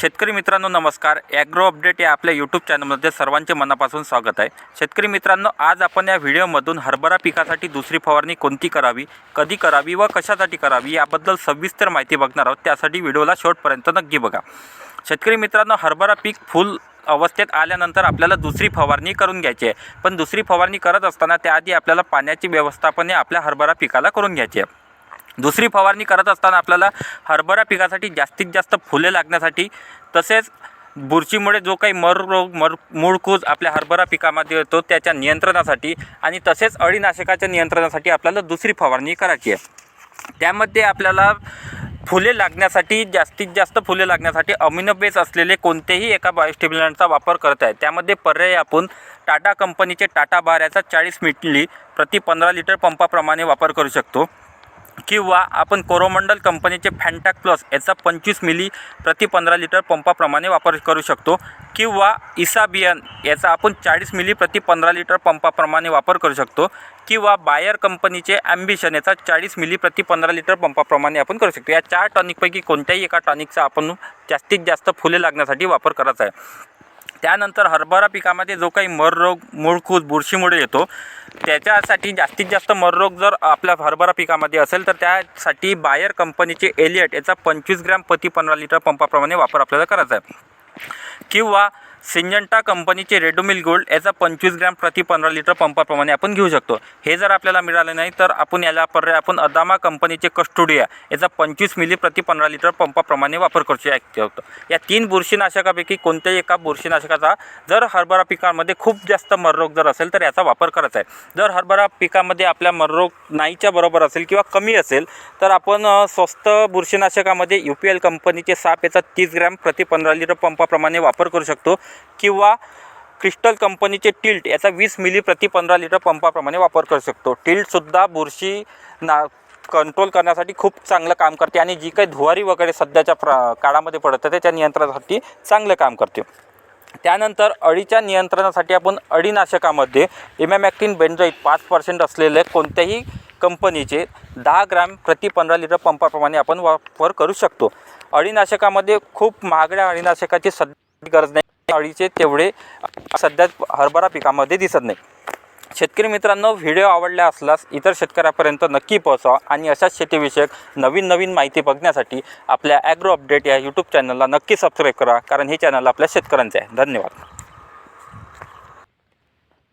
शेतकरी मित्रांनो नमस्कार. ॲग्रो अपडेट या आपल्या यूट्यूब चॅनलमध्ये सर्वांचे मनापासून स्वागत आहे. शेतकरी मित्रांनो आज आपण या व्हिडिओमधून हरभरा पिकासाठी दुसरी फवारणी कोणती करावी कधी करावी व कशासाठी करावी याबद्दल सविस्तर माहिती बघणार आहोत. त्यासाठी व्हिडिओला शेवटपर्यंत नक्की बघा. शेतकरी मित्रांनो हरभरा पीक फुल अवस्थेत आल्यानंतर आपल्याला दुसरी फवारणी करून घ्यायची आहे. पण दुसरी फवारणी करत असताना त्याआधी आपल्याला पाण्याची व्यवस्थापन हे आपल्या हरभरा पिकाला करून घ्यायची आहे. दुसरी फवारणी करत असताना आपल्याला हरभरा पिकासाठी जास्तीत जास्त फुले लागण्यासाठी तसेच बुरशीमुळे जो काही मर रोग मर मूळकूज आपल्या हरभरा पिकामध्ये येतो त्याच्या नियंत्रणासाठी आणि तसेच अळीनाशकाच्या नियंत्रणासाठी आपल्याला दुसरी फवारणी करायची आहे. त्यामध्ये आपल्याला फुले लागण्यासाठी जास्तीत जास्त फुले लागण्यासाठी अमिनो बेस असलेले कोणतेही एका बायोस्टिम्युलंटचा वापर करत आहे. त्यामध्ये पर्याय आपण टाटा कंपनीचे टाटा बाऱ्याचा चाळीस मिटली प्रति पंधरा लिटर पंपाप्रमाणे वापर करू शकतो. किंवा आपण कोरोमंडल कंपनीचे फॅन्टॅक प्लस याचा पंचवीस मिली प्रति पंधरा लिटर पंपाप्रमाणे वापर करू शकतो. किंवा इसाबियन याचा आपण चाळीस मिली प्रति पंधरा लिटर पंपाप्रमाणे वापर करू शकतो. किंवा बायर कंपनीचे ॲम्बिशन याचा चाळीस मिली प्रति पंधरा लिटर पंपाप्रमाणे आपण करू शकतो. या चार टॉनिकपैकी कोणत्याही एका टॉनिकचा आपण जास्तीत जास्त फुले लागण्यासाठी वापर करायचा आहे. त्यानंतर हरभरा पिकामध्ये जो काही मर रोग बुरशीमुळे येतो त्याच्यासाठी जास्तीत जास्त मर रोग जर आपल्या हरभरा पिकामध्ये असेल तर त्यासाठी बायर कंपनीचे एलियट याचा पंचवीस ग्रॅम प्रति पंधरा लिटर पंपाप्रमाणे वापर आपल्याला करायचा आहे. किंवा सिंजंटा कंपनीचे रेडोमिल गोल्ड याचा पंचवीस ग्रॅम प्रति पंधरा लिटर पंपाप्रमाणे आपण घेऊ शकतो. हे जर आपल्याला मिळालं नाही तर आपण याला पर्याय आपण अदामा कंपनीचे कस्टोडिया याचा पंचवीस मिली प्रति पंधरा लिटर पंपाप्रमाणे वापर करू शकतो. या तीन बुरशीनाशकापैकी कोणत्याही एका बुरशीनाशकाचा जर हरभरा पिकामध्ये खूप जास्त मररोग जर असेल तर याचा वापर करायचा आहे. जर हरभरा पिकामध्ये आपल्या मररोग नाहीच्या बरोबर असेल किंवा कमी असेल तर आपण स्वस्त बुरशीनाशकामध्ये यू पी एल कंपनीचे साप याचा तीस ग्रॅम प्रति पंधरा लिटर पंपाप्रमाणे वापर करू शकतो. किंवा क्रिस्टल कंपनीचे टिल्ट याचा वीस मिली प्रति पंधरा लिटर पंपाप्रमाणे वापर करू शकतो. टिल्टसुद्धा बुरशी ना कंट्रोल करण्यासाठी खूप चांगलं काम करते आणि जी काही धुवारी वगैरे सध्याच्या प्र काळामध्ये पडत आहे त्याच्या नियंत्रणासाठी चांगलं काम करते. त्यानंतर अळीच्या नियंत्रणासाठी आपण अळीनाशकामध्ये इमॅमॅक्टिन बेंजोईट पाच पर्सेंट असलेले कोणत्याही कंपनीचे दहा ग्रॅम प्रति पंधरा लिटर पंपाप्रमाणे आपण वापर करू शकतो. अळीनाशकामध्ये खूप महागड्या अळीनाशकाची सध्या गरज नाही. अळीचे तेवढे सध्या हरभरा पिकामध्ये दिसत नाही. शेतकरी मित्रांनो व्हिडिओ आवडला असल्यास इतर शेतकऱ्यापर्यंत नक्की पोहोचवा आणि अशाच शेतीविषयक नवीन नवीन माहिती बघण्यासाठी आपल्या ॲग्रो अपडेट या यूट्यूब चॅनलला नक्की सबस्क्राईब करा कारण हे चॅनल आपल्या शेतकऱ्यांचे आहे. धन्यवाद.